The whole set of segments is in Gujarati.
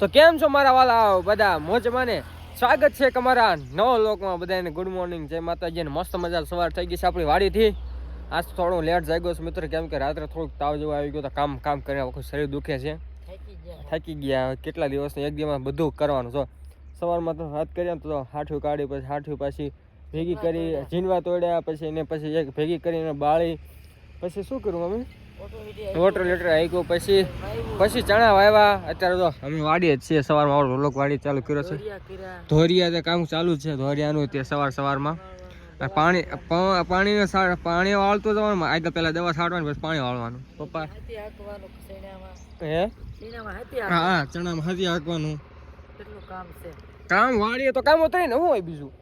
તો કેમ છો મારા વાલા બધા મોજમાં ને? સ્વાગત છે તમારા નવ લોકમાં બધાને ગુડ મોર્નિંગ જય માતાજી ને મસ્ત મજા સવાર થઈ ગઈ છે આપણી વાડીથી. આજ થોડું લેટ જાગ્યો છે મિત્ર. કેમ કે રાત્રે થોડુંક તાવ જેવો આવી ગયો તો કામ કામ કરીને આખું શરીર દુખે છે. થાકી ગયા. કેટલા દિવસની એક દિવસમાં બધું કરવાનું. છો સવારમાં તો હાથ કર્યા તો હાઠું કાઢી પછી હાઠું પાછી ભેગી કરી ઝીનવા તોડ્યા. પછી એને પછી એક ભેગી કરીને બાળી. પછી શું કરું મમ્મી? વોટર લીટર આવી ગયું. પછી પછી ચણા વાવ્યા. અત્યારે તો અમે વાડીએ જ છીએ. સવારમાં આવડો લોક વાડી ચાલુ કર્યો છે. ધોરિયા તે કામ ચાલુ છે. ધોરિયાનું તે સવાર સવારમાં. પાણી પાણી પાણી વાળતું જવાનું આગળ પહેલા દવા છાંટવાની પછી પાણી વાળવાનું. પપ્પા? હે? હા ચણામાં હાથી હાંકવાનું. કામ વાળીએ તો કામ ઉતરે ને શું હોય બીજું.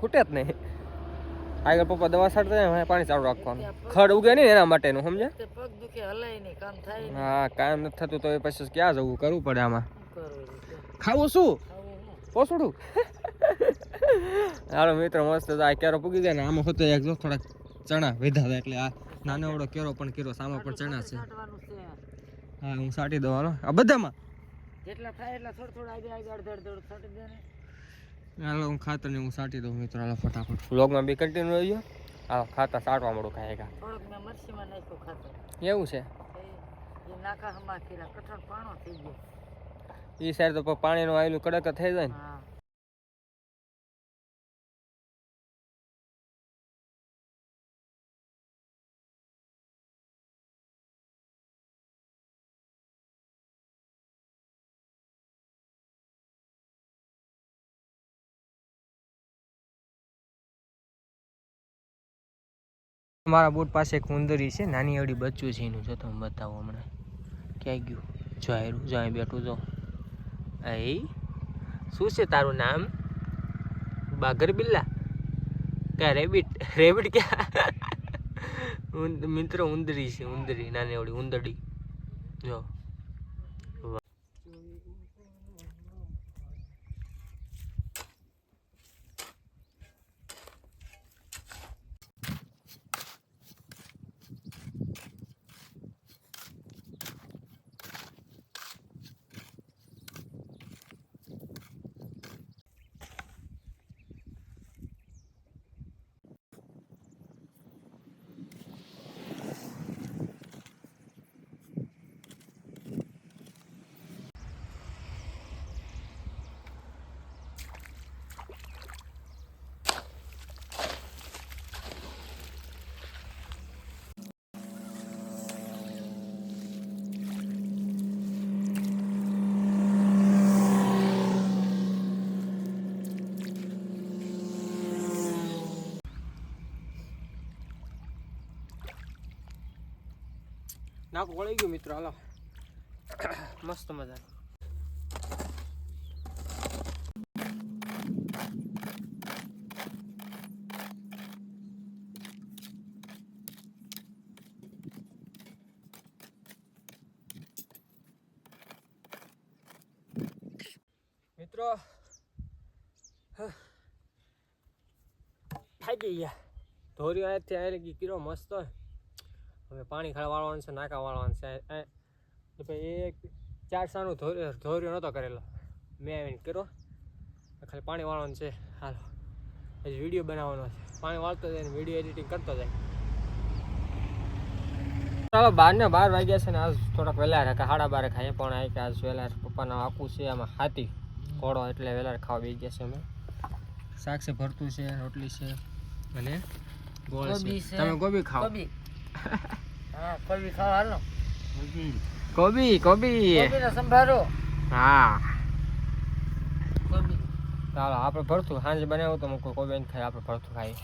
ખૂટે જ નહીં. આગળ પપ્પા દવા છાંટતા હોય પાણી ચાલુ રાખવાનું. ખડ ઉગે નહીં એના માટેનું સમજે પગ દુખે હલાય નહીં કામ થાય હા કામ નથી થતું તો એ પછી ક્યાં જવું કરવું પડે આમાં? ખાવું શું. પોસડું. હાલો મિત્ર મસ્ત આ કેરો પૂગી જાય ને આમાં હોતો એક જો થોડાક ચણા વેધા હતા એટલે આ નાનો એવડો કેરો પણ કેરો સામે પણ ચણા છે. હા હું સાટી દઉં હાલો. આ બધામાં? જેટલા થાય એટલા થોડા થોડા આગળ આગળ અડધ અડધ છાંટી દે ને. હાલો હું ખાતર ને હું સાટી દઉં મિત્રો. હાલો ફટાફટ. વ્લોગમાં બી કન્ટિન્યુ રહ્યો ગયો? ખાતર સાટવા મળું ખાય કા થોડુંક મેં મરચીમાં નાખ્યું ખાતર. એવું છે? એ હમા કેલા કઠણ પાણો થઈ ગયો. એ સાઈડ તો પાણીનું આવેલું કડક થઈ જાય ને. મારા બોટ પાસે એક ઉંદરી છે, નાની એવડી બચ્ચું છે, એનું જો તમે બતાવો હમણાં. ક્યાંય ગયું? જો આયરું, જો અહીં બેઠું, જો. એ શું છે તારું નામ? બાગર બિલ્લા? ક્યાં રેબિટ રેબિટ ક્યાં? મિત્રો ઉંદરી છે, ઉંદરી, નાની એવડી ઉંદરડી જો. નાક વળી ગયું મિત્રો, હાલો. મસ્ત મજા મિત્રો થાકી ગયા. ધોર્યો લગી કીરો મસ્ત હોય. હવે પાણી ખાવા વાળવાનું છે નાકા વાળવાનું છે એટલે એક ચાર સાનું ધોર્યો ધોર્યો નહોતો કરેલો. મેં આવીને કર્યો. ખાલી પાણી વાળવાનું છે. હાલો. હજી વીડિયો બનાવવાનો છે. પાણી વાળતો જાય ને વીડિયો એડિટિંગ કરતો જાય. ચાલો બાર ને બાર વાગ્યા છે ને આજ થોડાક વહેલા રાખે. સાડા બારે ખાઈએ પણ આ કે આજ વહેલા પપ્પાના આખું છે આમાં હાથી. ઘોડો એટલે વહેલા ખાવા બેસી ગયા છે અમે. શાક છે ભરતું છે રોટલી છે અને ગોળ છે. તમે ગોબી ખાઓ. હા કોબી ખાવા હાલો. કોબી. કોબી કોબીનો સંભારો. હા. કોબી. ચાલો આપણે ભરતું સાંજે બનાવ્યું તો મૂકું. કોબી ખાઈ આપણે ભરતું ખાઈ.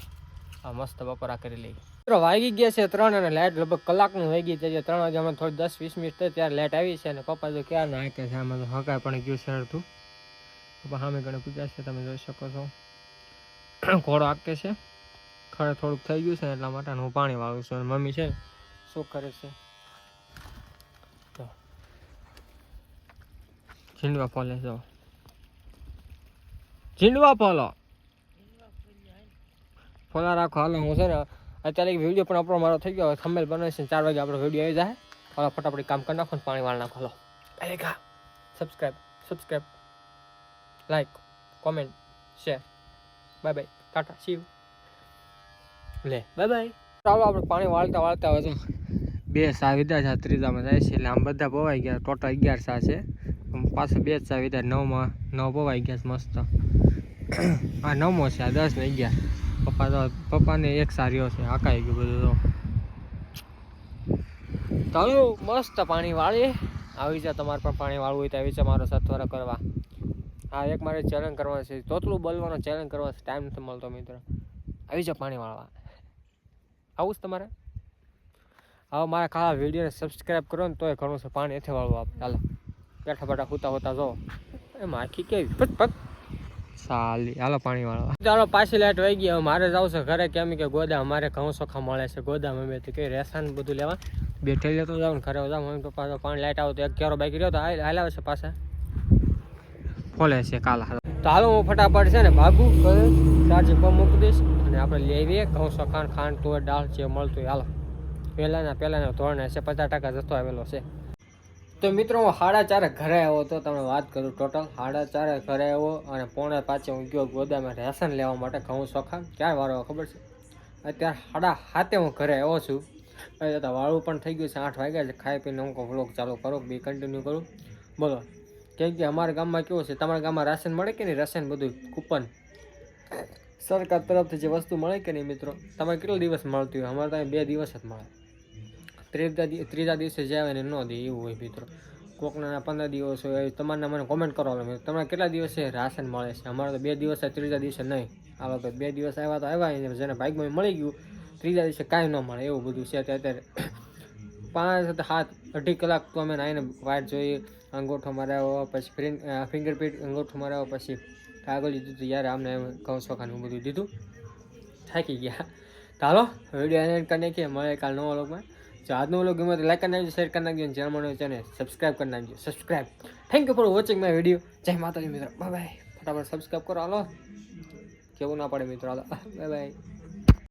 આ મસ્ત બપોરા કરી લઈ મિત્રો વાગી ગયા છે ત્રણ અને લાઇટ લગભગ કલાકની વાગી છે. ત્રણ વાગે અમે થોડી દસ વીસ મિનિટ થઈ ત્યારે લાઇટ આવી છે અને પપ્પા તો ક્યાં ના કે છે આમાં હકાય પણ ગયું છે અડધું. પપ્પા સામે ગણે પૂજા છે તમે જોઈ શકો છો. ઘોડો આકે છે. ખડે થોડુંક થઈ ગયું છે એટલા માટે હું પાણી વાળું છું અને મમ્મી છે શું કરે છે. ઝીંડવા ફોલે જો ઝીંડવા ફોલો. ફોલા રાખો. હાલો, હું છે ને અત્યારે એક વીડિયો પણ આપણો મારો થઈ ગયો. હવે થંબેલ બનાવે છે ચાર વાગે આપણો વીડિયો આવી જાય. હાલો, ફટાફટ કામ કરી નાખો પાણી વાળ નાખો. હાલો. અરે subscribe subscribe like comment share bye bye tata Shiv લે બાય બાય ચાલો, આપણે પાણી વાળતા વાળતા હવે બે સા વિધા છે ત્રીજામાં જાય છે એટલે આમ બધા પવાઈ ગયા ટોટલ અગિયાર સા છે. પાછા બે જ સા વિધા નવમાં, નવ પવાઈ ગયા છે મસ્ત. આ નવમો છે, આ દસ ને અગિયાર. પપ્પા તો, પપ્પાને એક સારીઓ છે આકાઈ ગયું બધું તો. ચાલો, મસ્ત પાણી વાળીએ. આવી જાય તમારે પણ પાણી વાળવું હોય તો આવી જાય મારો સત્વર કરવા. હા, એક મારે ચેલેન્જ કરવાનું છે. તોતલું બોલવાનો ચેલેન્જ કરવાનો ટાઈમ નથી મળતો, મિત્રો. આવી જાઓ પાણી વાળવા. આવું જ તમારે? હવે મારા કાળા વિડીયોને સબસ્ક્રાઈબ કરો ને તોય ઘણું છે પાણી એથી વાળવું આપણે. ચાલો બેઠા બેઠા હોતા હોતા જો. એ માખી કેવી? પત પત સાલી, હાલો પાણી વાળવા ચાલો, પાછી લાઈટ વહી ગઈ. હવે મારે જવું છે ઘરે કેમ કે ગોદા અમારે ઘઉં સોખા મળે છે. ગોદામ અમે તો કઈ રેસાન બધું લેવા. બેઠે લેતો જાવ ને ઘરે. જાવ મમ્મી પપ્પા તો પાણી લાઈટ આવો તો એક ક્યારો બાઈક રહ્યો તો હાલાવે છે પાછા. ફોલે છે કાલ. તો હાલો, હું ફટાફટ છે ને ભાગું ચાર્જિંગ પર મૂકી દઈશ. અને આપણે લઈ આવીએ. ઘઉં, સખાણ, ખાંડ, તુવેર, દાળ જે મળતું હાલો. પહેલાંના પહેલાંના ધોરણે છે, પચાસ ટકા જથ્થો આવેલો છે. તો મિત્રો, હું સાડા ચારે ઘરે આવ્યો હતો, તમને વાત કરું ટોટલ સાડા ચારે ઘરે આવ્યો અને પોણે પાછે હું ગયો ગોદામે રેશન લેવા માટે ઘઉં સોખા ક્યારે વારો ખબર છે? અત્યારે સાડા સાતે હું ઘરે આવ્યો છું. અત્યારે તો વાળું પણ થઈ ગયું છે, આઠ વાગ્યા છે. ખાઈ પીને હું વ્લોગ ચાલુ કરો, બી કન્ટિન્યુ કરું. બોલો, કેમ કે અમારા ગામમાં કેવું છે, તમારા ગામમાં રાશન મળે કે નહીં? રાશન બધું કૂપન સરકાર તરફથી જે વસ્તુ મળે કે નહીં મિત્રો? તમારે કેટલા દિવસ મળતી હોય? અમારે ત્યાં બે દિવસ જ મળે. ત્રીજા ત્રીજા દિવસે જાય ને ન દે, એવું હોય મિત્રો. કોકના પંદર દિવસ હોય, એ તમારે મને કોમેન્ટ કરો મિત્રો. તમારે કેટલા દિવસે રાશન મળે છે? અમારે તો બે દિવસ ત્રીજા દિવસે નહીં. આ વખત બે દિવસ આવ્યા તો આવ્યા અને જેને ભાઈ મળી ગયું, ત્રીજા દિવસે કાંઈ ન મળે, એવું બધું છે. અત્યારે પાંચ હાથ અઢી કલાક તો અમે આવીને વાટ જોઈએ, અંગૂઠો મરાવ્યો પછી ફિંગરપ્રિન્ટ અંગૂઠો મરાવ્યો પછી કાગળ લીધું હતું યાર, આમને ઘઉં ચોખાનું બધું દીધું થાકી ગયા. ચાલો વીડિયો એન્ડ કરી નાખીએ મળે કાલ નવો લોગમાં જો આજનો વ્લોગ ગમે તો લાઈક કરી નાખજો શેર કરી નાખજો ચેનલ મને ને સબસ્ક્રાઈબ કરી નાખજો. Subscribe thank you for watching my video જય માતાજી મિત્રો. બાય બાય ફટાફટ સબસ્ક્રાઈબ કરો. હાલો. કેવું ના પડે મિત્રો, હાલો. Bye bye